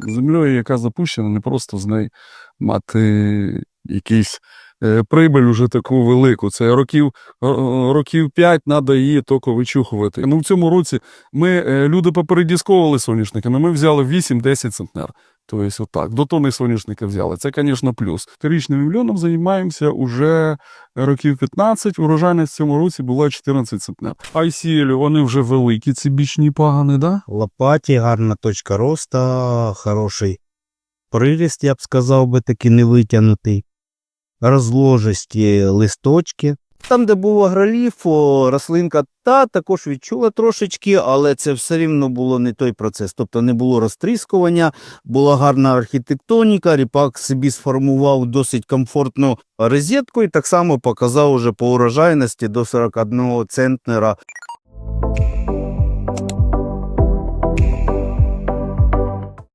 землею, яка запущена, не просто з неї мати якийсь прибиль уже таку велику. Це років, е, років 5 треба її тільки вичухувати. Ну, в цьому році ми, е, люди попередісковували соняшниками, ми взяли 8-10 центнер. Тобто, отак, до тони соняшника взяли. Це, звісно, плюс. Трирічним льоном займаємося уже років 15. Урожайність в цьому році була 14 центнер. Айсіелі, вони вже великі, ці бічні пагани, да? Лопаті, гарна точка росту, хороший приріст, я б сказав би, таки не витягнутий. Розложисті листочки. Там, де був агроліф, рослинка та також відчула трошечки, але це все рівно було не той процес. Тобто не було розтріскування, була гарна архітектоніка, ріпак собі сформував досить комфортну розетку і так само показав уже по урожайності до 41 центнера